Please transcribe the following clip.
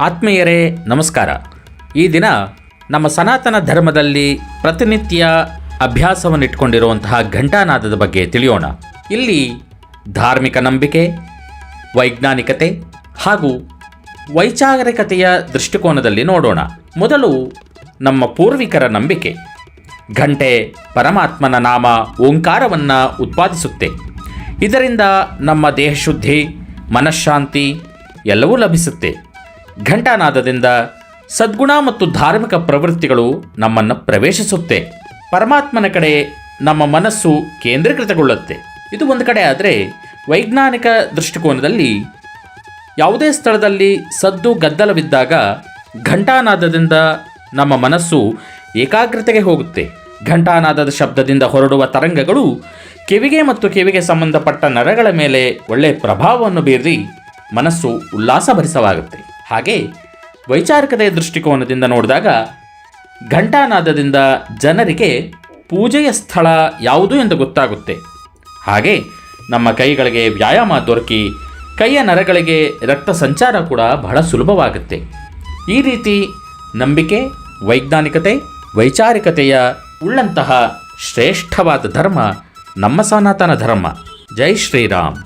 ಆತ್ಮೀಯರೇ, ನಮಸ್ಕಾರ. ಈ ದಿನ ನಮ್ಮ ಸನಾತನ ಧರ್ಮದಲ್ಲಿ ಪ್ರತಿನಿತ್ಯ ಅಭ್ಯಾಸವನ್ನಿಟ್ಕೊಂಡಿರುವಂತಹ ಘಂಟಾನಾದದ ಬಗ್ಗೆ ತಿಳಿಯೋಣ. ಇಲ್ಲಿ ಧಾರ್ಮಿಕ ನಂಬಿಕೆ, ವೈಜ್ಞಾನಿಕತೆ ಹಾಗೂ ವೈಚಾರಿಕತೆಯ ದೃಷ್ಟಿಕೋನದಲ್ಲಿ ನೋಡೋಣ. ಮೊದಲು ನಮ್ಮ ಪೂರ್ವಿಕರ ನಂಬಿಕೆ. ಘಂಟೆ ಪರಮಾತ್ಮನ ನಾಮ ಓಂಕಾರವನ್ನು ಉತ್ಪಾದಿಸುತ್ತೆ. ಇದರಿಂದ ನಮ್ಮ ದೇಹಶುದ್ಧಿ, ಮನಃಶಾಂತಿ ಎಲ್ಲವೂ ಲಭಿಸುತ್ತೆ. ಘಂಟಾನಾದದಿಂದ ಸದ್ಗುಣ ಮತ್ತು ಧಾರ್ಮಿಕ ಪ್ರವೃತ್ತಿಗಳು ನಮ್ಮನ್ನು ಪ್ರವೇಶಿಸುತ್ತೆ. ಪರಮಾತ್ಮನ ಕಡೆ ನಮ್ಮ ಮನಸ್ಸು ಕೇಂದ್ರೀಕೃತಗೊಳ್ಳುತ್ತೆ. ಇದು ಒಂದು ಕಡೆ ಆದರೆ ವೈಜ್ಞಾನಿಕ ದೃಷ್ಟಿಕೋನದಲ್ಲಿ ಯಾವುದೇ ಸ್ಥಳದಲ್ಲಿ ಸದ್ದು ಗದ್ದಲವಿದ್ದಾಗ ಘಂಟಾನಾದದಿಂದ ನಮ್ಮ ಮನಸ್ಸು ಏಕಾಗ್ರತೆಗೆ ಹೋಗುತ್ತೆ. ಘಂಟಾನಾದದ ಶಬ್ದದಿಂದ ಹೊರಡುವ ತರಂಗಗಳು ಕಿವಿಗೆ ಮತ್ತು ಕಿವಿಗೆ ಸಂಬಂಧಪಟ್ಟ ನರಗಳ ಮೇಲೆ ಒಳ್ಳೆಯ ಪ್ರಭಾವವನ್ನು ಬೀರಿ ಮನಸ್ಸು ಉಲ್ಲಾಸಭರಿತವಾಗುತ್ತೆ. ಹಾಗೆ ವೈಚಾರಿಕತೆಯ ದೃಷ್ಟಿಕೋನದಿಂದ ನೋಡಿದಾಗ ಘಂಟಾನಾದದಿಂದ ಜನರಿಗೆ ಪೂಜೆಯ ಸ್ಥಳ ಯಾವುದು ಎಂದು ಗೊತ್ತಾಗುತ್ತೆ. ಹಾಗೆ ನಮ್ಮ ಕೈಗಳಿಗೆ ವ್ಯಾಯಾಮ ದೊರಕಿ ಕೈಯ ನರಗಳಿಗೆ ರಕ್ತ ಸಂಚಾರ ಕೂಡ ಬಹಳ ಸುಲಭವಾಗುತ್ತೆ. ಈ ರೀತಿ ನಂಬಿಕೆ, ವೈಜ್ಞಾನಿಕತೆ, ವೈಚಾರಿಕತೆಯ ಉಳ್ಳಂತಹ ಶ್ರೇಷ್ಠವಾದ ಧರ್ಮ ನಮ್ಮ ಸನಾತನ ಧರ್ಮ. ಜೈ ಶ್ರೀರಾಮ್.